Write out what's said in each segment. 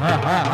哎哎哎。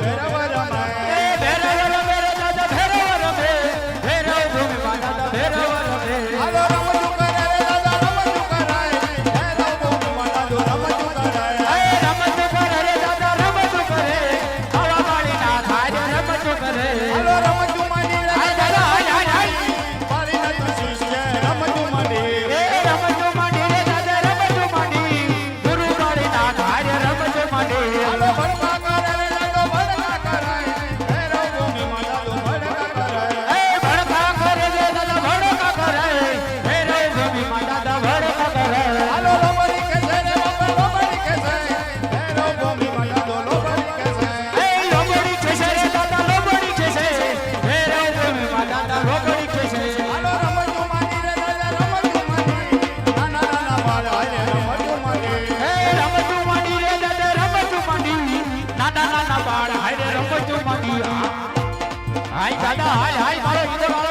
Era uma દાદા હાય હાય મારો ઈદર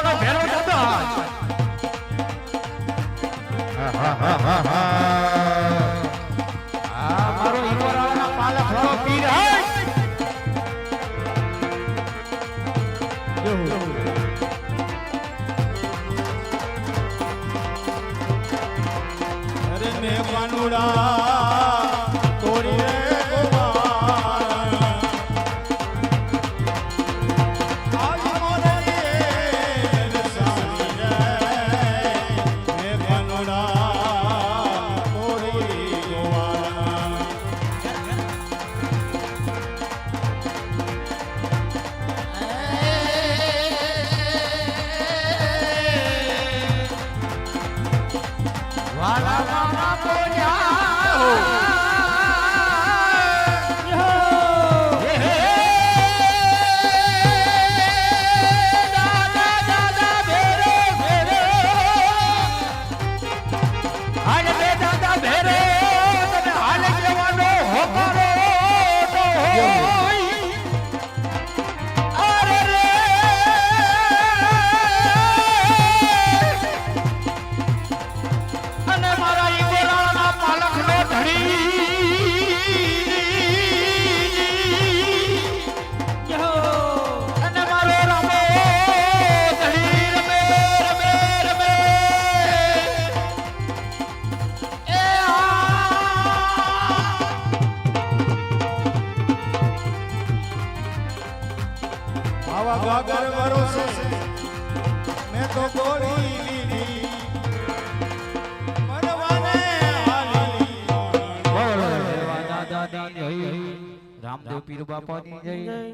রামদেব পীর বাপা নিয়ে যাই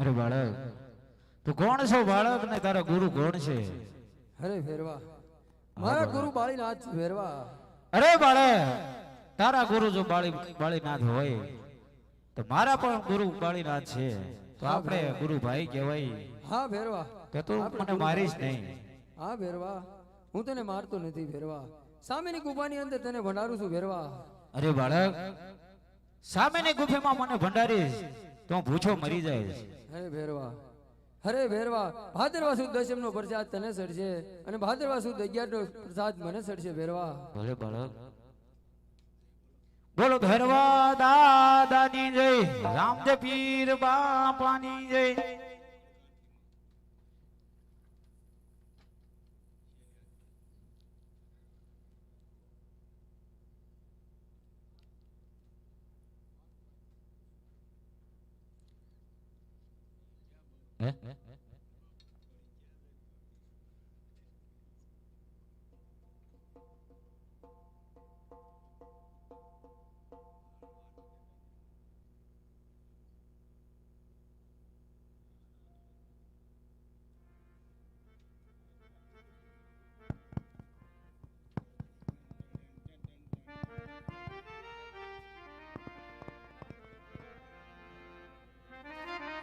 અરે બાળક તું કોણ છો બાળક ને તારા ગુરુ કોણ છે? અરે ભેરવા મારા ગુરુ બાળીનાથ ફેરવા અરે બાળક તારા ગુરુ જો બાળી બાળીનાથ હોય તો મારા પણ ગુરુ બાળીનાથ છે. તો આપણે ગુરુ ભાઈ કહેવાય. હા ભેરવા. કે તું મને મારીશ નહીં. હા ભેરવા. હું તને મારતો નથી ફેરવા સામેની ગુફાની અંદર તને ભંડારું છું ભેરવા. અરે બાળક સામેની ગુફામાં મને ભંડારીશ. તો ભૂછો મરી જાય અરે ભેરવા હરે ભેરવા ભાદરવા સુદ દશમ નો પ્રસાદ તને સડશે અને ભાદરવા સુદ અગિયાર નો પ્રસાદ મને સડશે ભેરવા. ભલે બાળક. બોલો ભેરવા દાદાની જય રામદેવ પીર બાપાની જય. હે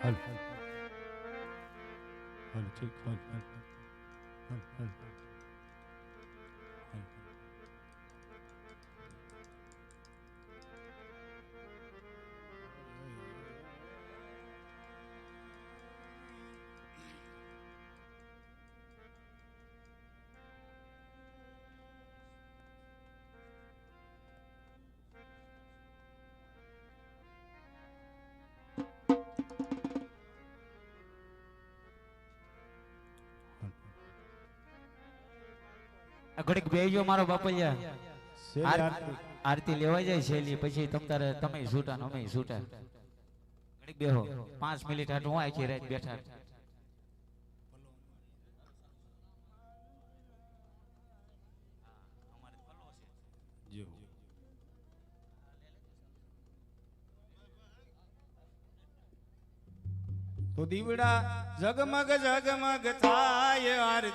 હાલ one, two, one, one, one, one, one. ઘડીક બેહજો મારો બાપલિયા. આરતી. લેવા જાય શેલી પછી તમ તારે તમે છૂટા અમે છૂટા ઘડીક બેહો. પાંચ મિનિટ હાટ હું આખી રાત બેઠા. તો દીવડા જગમગ જગમગ થાય